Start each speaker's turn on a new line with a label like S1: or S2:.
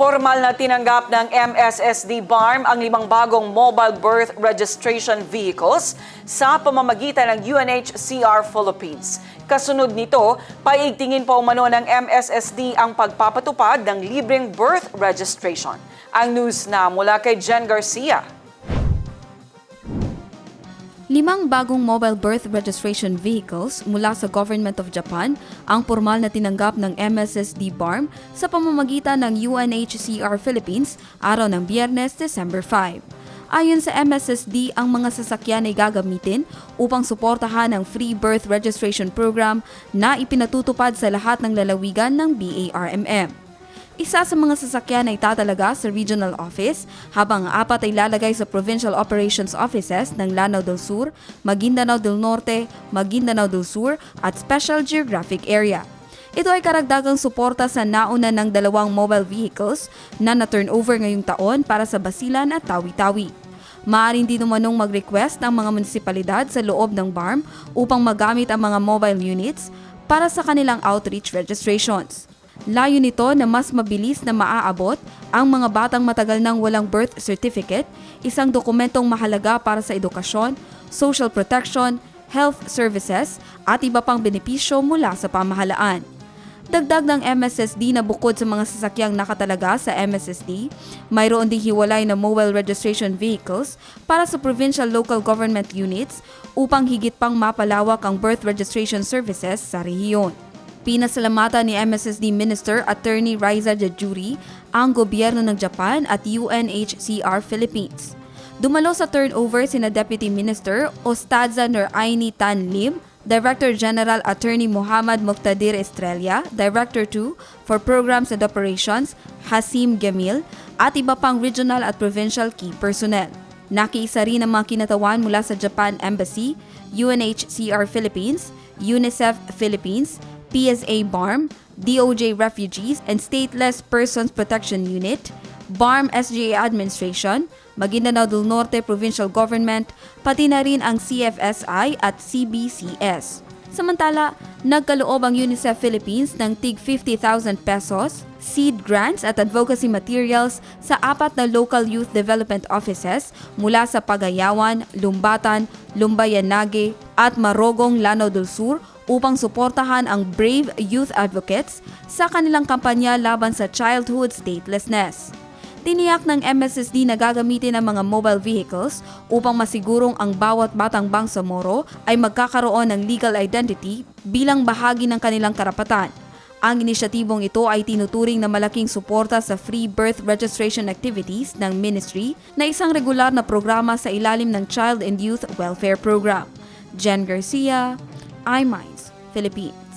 S1: Formal na tinanggap ng MSSD BARM ang limang bagong mobile birth registration vehicles sa pamamagitan ng UNHCR Philippines. Kasunod nito, paigtingin pa umano ng MSSD ang pagpapatupad ng libreng birth registration. Ang news na mula kay Jen Garcia.
S2: Limang bagong mobile birth registration vehicles mula sa Government of Japan ang formal na tinanggap ng MSSD BARM sa pamamagitan ng UNHCR Philippines araw ng Biyernes, December 5. Ayon sa MSSD, ang mga sasakyan ay gagamitin upang suportahan ang free birth registration program na ipinatutupad sa lahat ng lalawigan ng BARMM. Isa sa mga sasakyan ay tatalaga sa regional office, habang ang apat ay lalagay sa provincial operations offices ng Lanao del Sur, Maguindanao del Norte, Maguindanao del Sur at Special Geographic Area. Ito ay karagdagang suporta sa nauna ng dalawang mobile vehicles na na-turnover ngayong taon para sa Basilan at Tawi-Tawi. Maaari din umanong mag-request ang mga munisipalidad sa loob ng BARM upang magamit ang mga mobile units para sa kanilang outreach registrations. Layo nito na mas mabilis na maaabot ang mga batang matagal nang walang birth certificate, isang dokumentong mahalaga para sa edukasyon, social protection, health services at iba pang benepisyo mula sa pamahalaan. Dagdag ng MSSD na bukod sa mga sasakyang nakatalaga sa MSSD, mayroon ding hiwalay na mobile registration vehicles para sa provincial local government units upang higit pang mapalawak ang birth registration services sa rehiyon. Pinasalamatan ni MSSD Minister Attorney Riza Jajuri ang gobyerno ng Japan at UNHCR Philippines. Dumalo sa turnover sina Deputy Minister Ostadza Nuraini Tan Lim, Director General Attorney Muhammad Muqtadir Estrella, Director 2 for Programs and Operations Hasim Gamil, at iba pang regional at provincial key personnel. Nakiisa rin ang mga kinatawan mula sa Japan Embassy, UNHCR Philippines, UNICEF Philippines, PSA BARM, DOJ Refugees and Stateless Persons Protection Unit, BARM SGA Administration, Maguindanao del Norte Provincial Government, pati na rin ang CFSI at CBCS. Samantala, nagkaloob ang UNICEF Philippines ng tig 50,000 pesos, seed grants at advocacy materials sa apat na local youth development offices mula sa Pagayawan, Lumbatan, Lumbayanage at Marogong, Lanao del Sur upang suportahan ang Brave Youth Advocates sa kanilang kampanya laban sa childhood statelessness. Tiniyak ng MSSD na gagamitin ang mga mobile vehicles upang masigurong ang bawat batang Bangsamoro ay magkakaroon ng legal identity bilang bahagi ng kanilang karapatan. Ang inisyatibong ito ay tinuturing na malaking suporta sa free birth registration activities ng ministry na isang regular na programa sa ilalim ng Child and Youth Welfare Program. Jen Garcia, iMinds, Philippines.